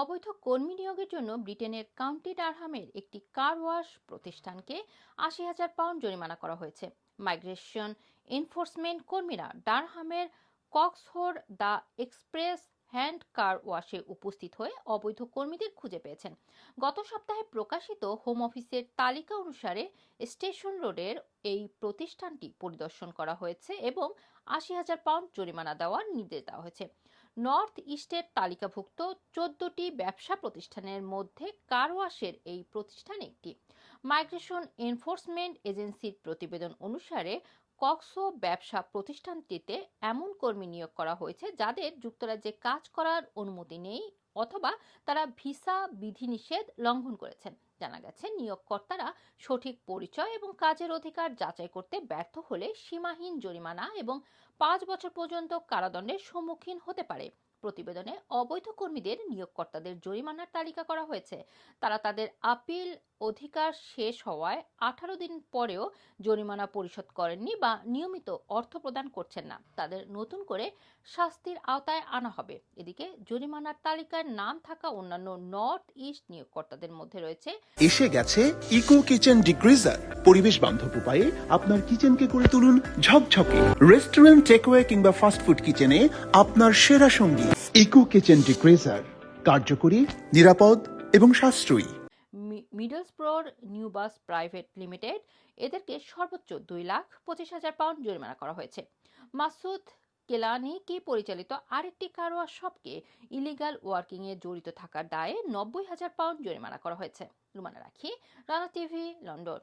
অবৈধ কর্মী নিয়োগের জন্য ব্রিটেনের কাউন্টি ডারহামের একটি কার ওয়াশ প্রতিষ্ঠানকে আশি হাজার পাউন্ড জরিমানা করা হয়েছে। মাইগ্রেশন এনফোর্সমেন্ট কর্মীরা ডারহামের কক্সহোর দ্য এক্সপ্রেস হ্যান্ড কার ওয়াশে উপস্থিত হয়ে অবৈধ কর্মীদের খুঁজে পেয়েছেন। গত সপ্তাহে প্রকাশিত হোম অফিসের তালিকা অনুসারে স্টেশন রোডের এই প্রতিষ্ঠানটি পরিদর্শন করা হয়েছে এবং আশি হাজার পাউন্ড জরিমানা দেওয়ার নির্দেশ দেওয়া হয়েছে। নর্থ ইস্টের তালিকাভুক্ত চোদ্দটি ব্যবসা প্রতিষ্ঠানের মধ্যে কারওয়াশের এই প্রতিষ্ঠান একটি। মাইগ্রেশন এনফোর্সমেন্ট এজেন্সির প্রতিবেদন অনুসারে, কক্সো ব্যবসা প্রতিষ্ঠানটিতে এমন কর্মী নিয়োগ করা হয়েছে যাদের যুক্তরাজ্যে কাজ করার অনুমতি নেই অথবা তারা ভিসা বিধিনিষেধ লঙ্ঘন করেছেন। জানা গেছে, নিয়োগকর্তারা সঠিক পরিচয় এবং কাজের অধিকার যাচাই করতে ব্যর্থ হলে সীমাহীন জরিমানা এবং পাঁচ বছর পর্যন্ত কারাদণ্ডের সম্মুখীন হতে পারে। প্রতিবেদনে অবৈধ কর্মীদের নিয়োগকর্তাদের জরিমানার তালিকা করা হয়েছে। তারা তাদের আপিল অধিকার শেষ হওয়ায় আঠারো দিন পরেও জরিমানা পরিশোধ করেননি বা নিয়মিত অর্থ প্রদান করছেন না। তাদের নতুন করে শাস্তির আওতায় আনা হবে। এদিকে জরিমানার তালিকায় নাম থাকা অন্যান্য নর্থ ইস্ট নিয়োগকর্তাদের মধ্যে রয়েছে এসে গেছে ইকো কিচেন ডিগ্রিজার। পরিবেশ বান্ধব উপায়ে আপনার কিচেনকে করে তুলুন ঝকঝকে। রেস্টুরেন্ট, টেকওয়ে কিংবা ফাস্টফুড কিচেনে আপনার সেরা সঙ্গী। ইকো কিচেন ডিগ্রিজার, কার্যকরী, নিরাপদ এবং সাশ্রয়ী। মিডলসব্রোর নিউ বাস প্রাইভেট লিমিটেড, এদেরকে সর্বোচ্চ দুই লাখ পঁচিশ হাজার পাউন্ড জরিমানা করা হয়েছে। মাসুদ কেলানিকে পরিচালিত আরেকটি কারোয়া শপকে ইলিগাল ওয়ার্কিংয়ে জড়িত থাকার দায়ে নব্বই হাজার পাউন্ড জরিমানা করা হয়েছে? রুমানা রাখি, রানা টিভি, লন্ডন।